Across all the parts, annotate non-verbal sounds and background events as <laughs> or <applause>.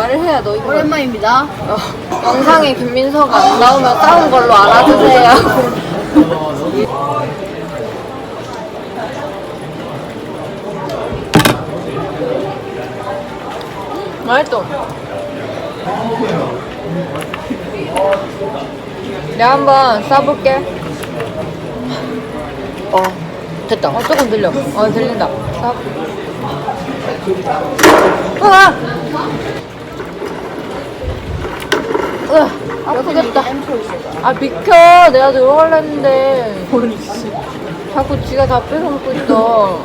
말을 해야 너 이거 오랜만입니다. 어, 영상에 김민서가 안 나오면 싸운 걸로 알아주세요. <laughs> 맛있어. 내가 한번 싸볼게. 어, 됐다. 어, 조금 들려. 어, 들린다. 싸. 으아! 으아! 아프겠다. 아, 비켜. 내가 들어갈라 했는데. 자꾸 지가 다 뺏어먹고 있어.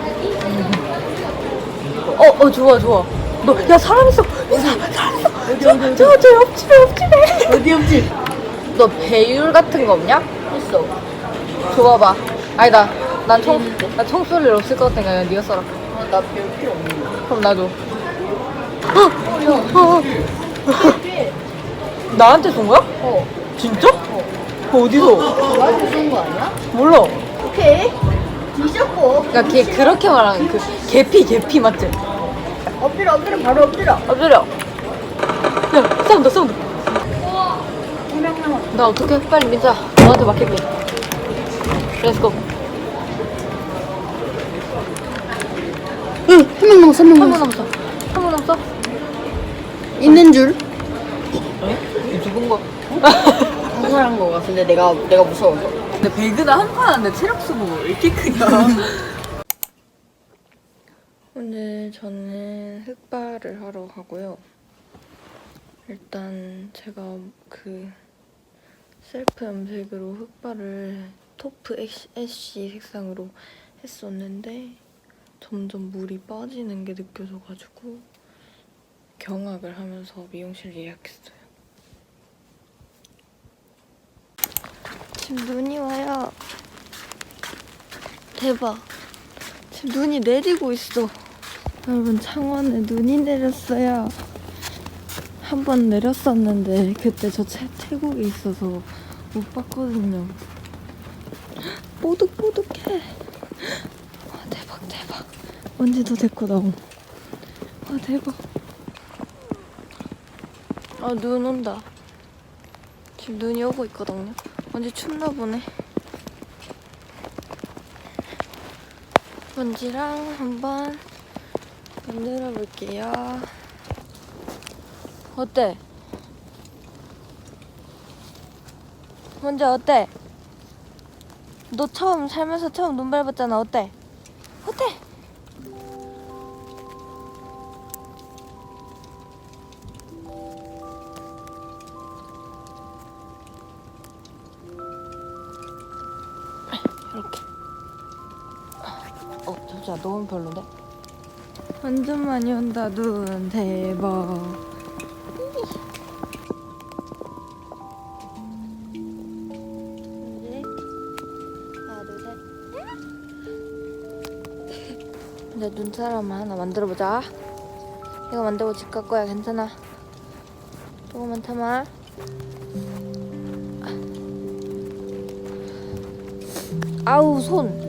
어, 어, 좋아, 좋아. 너, 야, 사람 있어. 야, 사- 사람 있어. 저, 저, 저 옆집에, 옆집에. 어디 없지? 너 배율 같은 거 없냐? 있어. 줘봐봐. 아니다. 난 총, 나 총소리를 없을 것 같으니까 그냥 네가 써라. 어, 나 배울 필요 없는 거. 그럼 나도. 나한테 준 거야? 어. 진짜? 어. 어디서? 나한테 쏜거 아니야? 몰라. 오케이. 뒤졌고. 그니까 걔 그렇게 말하는 그 개피 개피 맞지? 엎드려, 엎드려, 바로 엎드려. 엎드려. 야 싸운다 싸운다. 한명 남았어. 나 어떡해? 빨리 민자. 너한테 맡길게. 렛츠고. 응, 한 명 남았어, 한명 한번 남았어. 남았어. 한 번 남았어? 있는 줄? 에? 죽은 거. 사살한 거 같은데 내가 내가 무서워서. 근데 배그나 한판 하는데 체력 쓰고 왜 이렇게 크냐? <laughs> 오늘 저는 흑발을 하러 가고요. 일단 제가 그 셀프 염색으로 흑발을 토프 애쉬- 애쉬 색상으로 했었는데 점점 물이 빠지는 게 느껴져가지고 경악을 하면서 미용실 예약했어요. 지금 눈이 와요. 대박. 지금 눈이 내리고 있어. 여러분 창원에 눈이 내렸어요. 한 번 내렸었는데 그때 저 채, 태국에 있어서 못 봤거든요. 뽀득뽀득해. 와 대박 대박. 언제도 데리고 나옴. 와 대박. 아 눈 온다. 지금 눈이 오고 있거든요. 언제 춥나 보네. 먼지랑 한번 만들어 볼게요. 어때? 먼지 어때? 너 처음 살면서 처음 눈 밟았잖아. 어때? 어때? 너무 별론데? 완전 많이 온다 눈 대박. 이제 눈사람 하나 만들어 보자. 이거 만들고 집 갈 거야 괜찮아. 조금만 참아. 아우 손.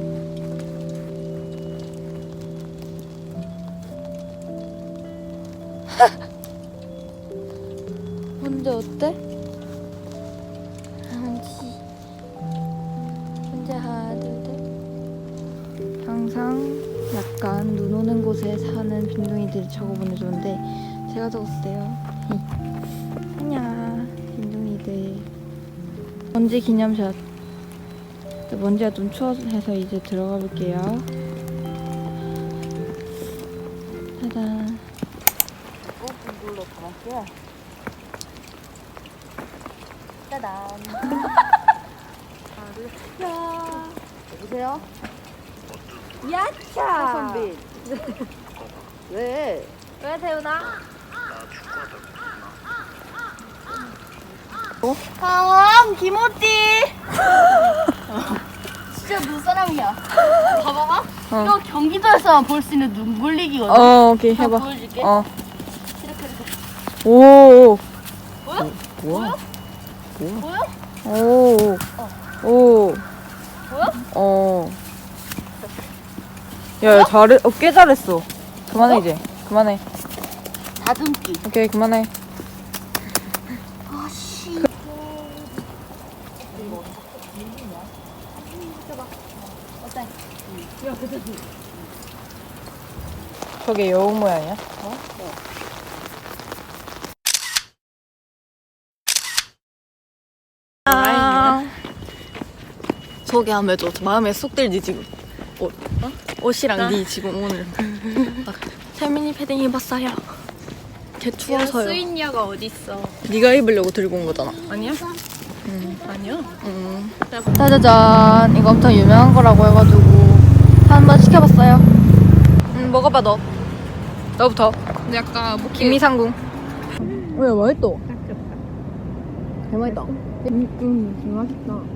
뭔데 어때? 혼자 하나 둘셋 항상 약간 눈 오는 곳에 사는 빈둥이들이 적어 보내줬는데 제가 적었어요? <laughs> 안녕 빈둥이들. 먼지 기념샷. 먼지가 좀 추워서 이제 들어가 볼게요. 짜잔. 물로 담았고요. 짜잔. 야 여보세요? 야차 선비. 왜? 왜 태우나? 아, 김호띠. <laughs> 진짜 눈사람이야. 봐봐봐. 어. 이거 경기도에서만 볼 수 있는 눈 굴리기거든. 어 오케이 해봐 보여줄게. 어 이렇게 이렇게. 오. 보여? 뭐야? 보여? 오. 오. 보여? 어. 야, 야 잘해. 어, 꽤 잘했어. 그만해 이제. 그만해. 다듬기. 오케이 그만해. 아씨. 저게 여우 모양이야? 아. 소개 한번 해줘. 마음에 쏙 들지 지금. 옷. 어? 옷이랑 네 지금 오늘. <laughs> 아, 세민이 패딩 입었어요. 개 추워서요. 수인녀가 어딨어? 네가 입으려고 들고 온 거잖아. 아니야? 아니야? 음. 짜자잔. 이거 엄청 유명한 거라고 해가지고 한번 시켜봤어요. 음, 먹어봐 너. 너부터. 근데 약간 뭐 김미상궁. 왜 맛있다. 개 맛있다. 음, 음, 맛있다.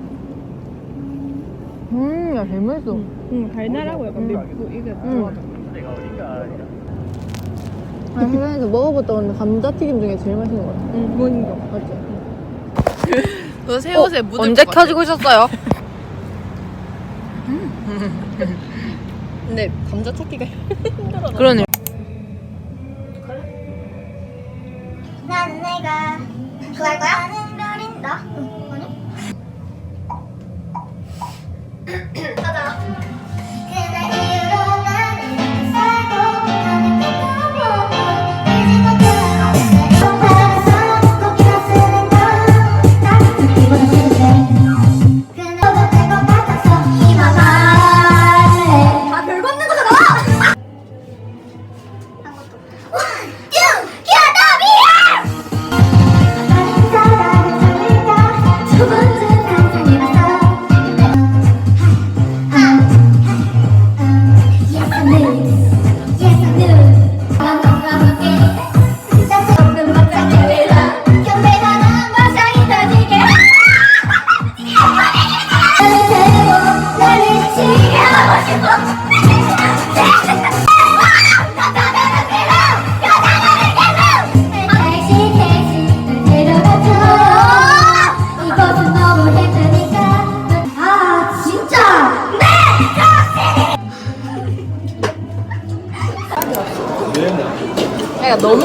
음, 야, 개 맛있어. 음, 달달하고 약간 맵고 이게 음. 아, 세상에서 먹어봤다 근데 감자튀김 중에 제일 맛있는 거 같아. 음, 뭔 거? 맞지? 너 새 옷에 묻을 언제 것 같아. 켜지고 있었어요? <laughs> 근데 감자 찾기가 <laughs> 힘들어. 그러네.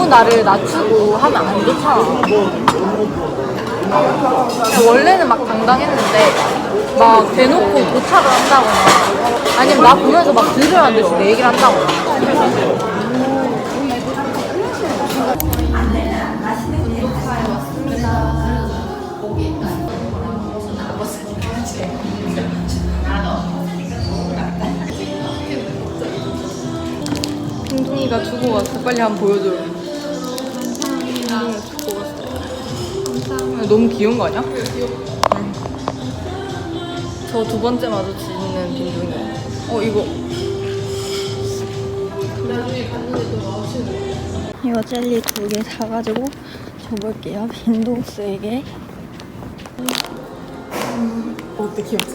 나를 낮추고 하면 안 좋잖아. 원래는 막 당당했는데 막 대놓고 도착을 한다거나 아니면 나 보면서 막 들으라는 듯이 내 얘기를 한다거나 둥둥이가 주고 왔어. 빨리 한번 보여줘 왔어. 너무 귀여운 거 아니야? 저 두 번째 마주치는 빈둥이. 어, 이거. 이거 젤리 두 개 사가지고 줘볼게요. 빈동스에게. 어때, 귀엽지?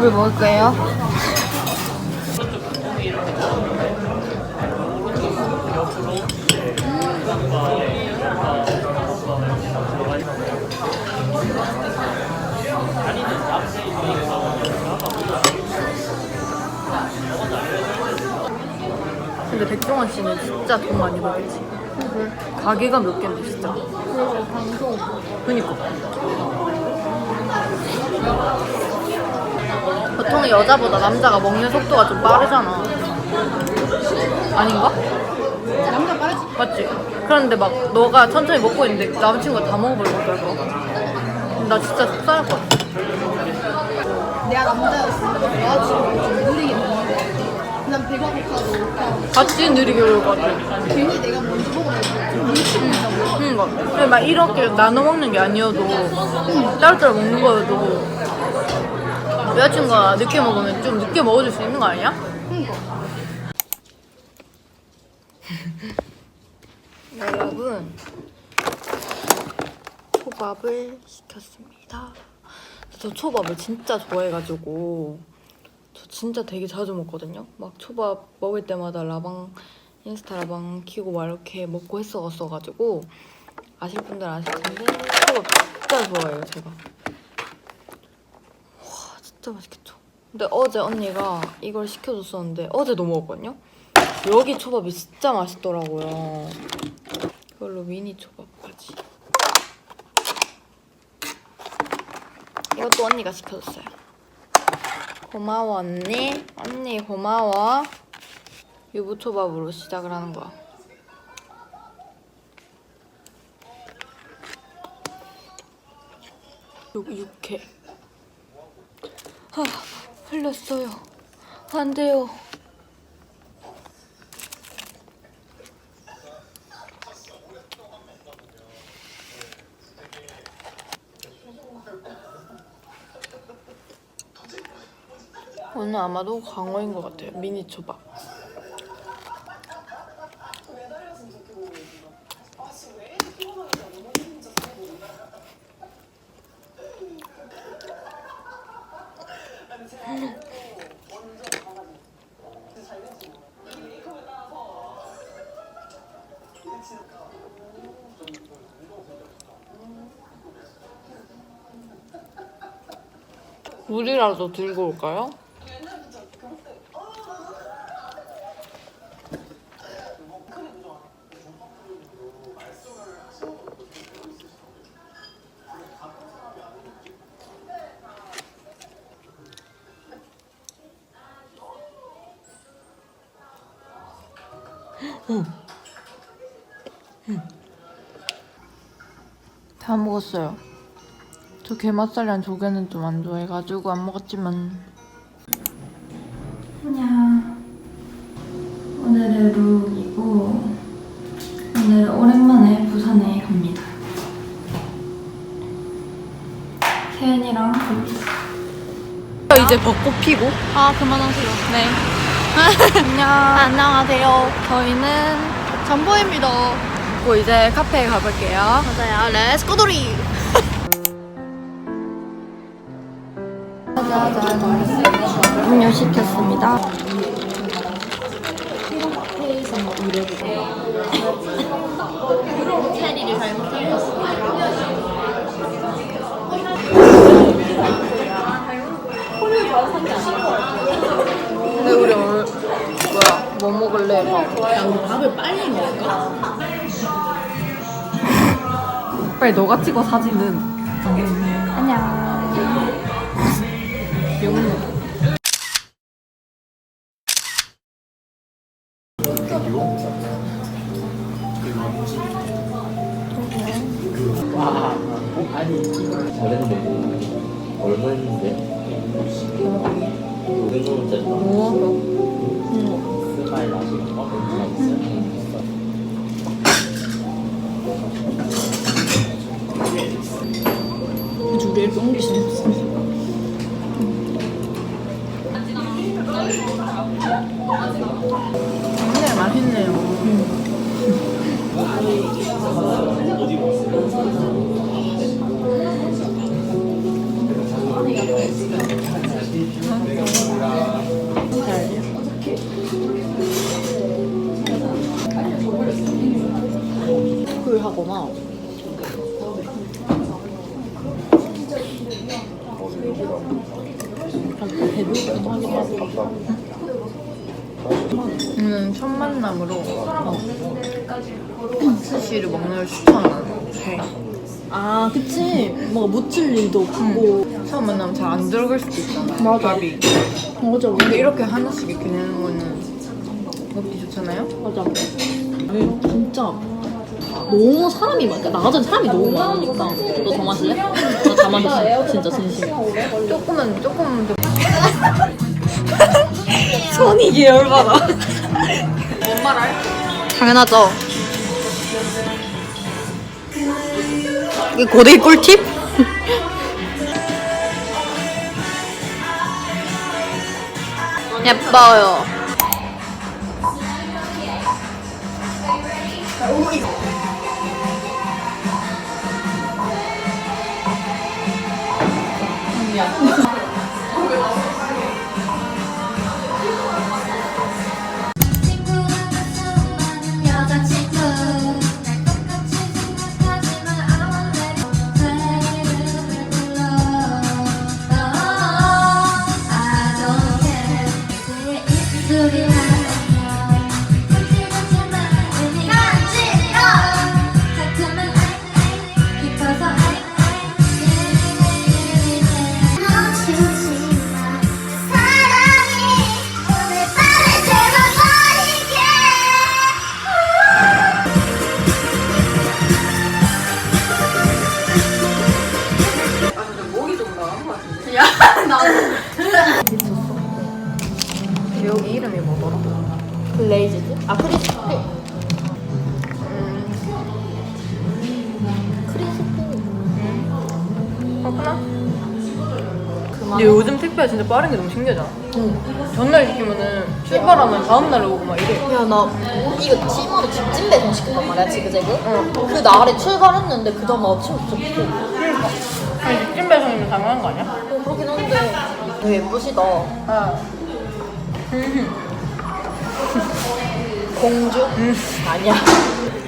밥을 먹을 거예요. 근데 백종원 씨는 진짜 돈 많이 벌겠지. 가게가 몇 개인데 진짜. 그니까. 보통 여자보다 남자가 먹는 속도가 좀 빠르잖아. 아닌가? 남자 빠르지? 맞지? 그런데 막 너가 천천히 먹고 있는데 남친구가 다 먹어버리고 어떨까? 나 진짜 속상할 것 같아. 내가 남자였으면 여자친구를 좀 느리게 먹는 거 같아. 난 배고파도 같이 느리게 올것 같아. 괜히 내가 먼저 먹으면 좀 눈치 보인다고. 그러니까 근데 막 이렇게 나눠 먹는 게 아니어도 따로따로 먹는 거여도 여자친구가 늦게 먹으면 좀 늦게 먹어줄 수 있는 거 아니야? 여러분 초밥을 시켰습니다. 저 초밥을 진짜 좋아해가지고 저 진짜 되게 자주 먹거든요. 막 초밥 먹을 때마다 라방 인스타 라방 키고 막 이렇게 먹고 했었어가지고 아실 분들 아실 텐데 초밥 진짜 좋아해요 제가. 와 진짜 맛있겠죠. 근데 어제 언니가 이걸 시켜줬었는데 어제도 먹었거든요. 여기 초밥이 진짜 맛있더라고요. 이걸로 미니 초밥까지. 이것도 언니가 시켜줬어요. 고마워 언니. 언니 고마워. 유부초밥으로 시작을 하는 거야. 육, 육회. 아, 흘렸어요. 안 돼요. 오늘 아마도 광어인 것 같아요. 미니 초밥. 물이라도 들고 올까요? 다 먹었어요. 저 게맛살이랑 조개는 좀 안 좋아해가지고 안 먹었지만. 안녕. 오늘의 룩이고 오늘 오랜만에 부산에 갑니다. 태연이랑. 이제 벚꽃 피고. 아 그만하세요. 네. 안녕. <laughs> 안녕하세요. 저희는 전보입니다. 고 이제 카페에 가볼게요. 맞아요. 렛츠 고돌이. 음료 시켰습니다. 근데 우리 오늘 뭐야 뭐 먹을래? 밥을 빨리 먹을까? <laughs> 빨리 너가 찍어 사진은. 안녕. 잘했네. 얼마였는데? 500원짜리 뭐? 스마일 아시는 거? 우리 이렇게 옮기시는 굉 장히 맛있네요. 꿀하거나 저는 첫 만남으로 스시를 먹는 걸 추천해. 아 그치 뭔가 묻힐 일도 없고 처음 만나면 잘 안 들어갈 수도 있잖아. 맞아. 밥이. 맞아 근데 이렇게 하나씩 이렇게 내는 거는 먹기 좋잖아요. 맞아 진짜 너무 사람이 많으니까 나가전 사람이 너무 많으니까 너 더 마실래? 나다 마셨어 진짜 진심 조금은 조금은 더. <laughs> 손이 계열받아. <laughs> 뭔 말 할? 당연하죠. 이게 고데기 꿀팁? <laughs> 예뻐요. 빠른 게 너무 신기하잖아. 전날 시키면은 출발하면 다음날 오고 막 이래. 야 나 이거 치마로 집진 배송 시켰단 말이야 지그재그 그 날에 출발했는데 그 다음 아침 도착했어 아니, 육진 배송이면 당연한 거 아니야? 어, 그렇긴 한데 되게 예쁘시다 <laughs> 공주? 아니야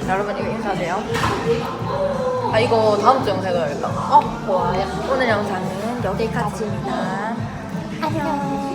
여러분 이거 인사하세요. 아 이거 다음 주 영상에 넣어야겠다. 어 좋아요 오늘 영상은 여기까지입니다. 안녕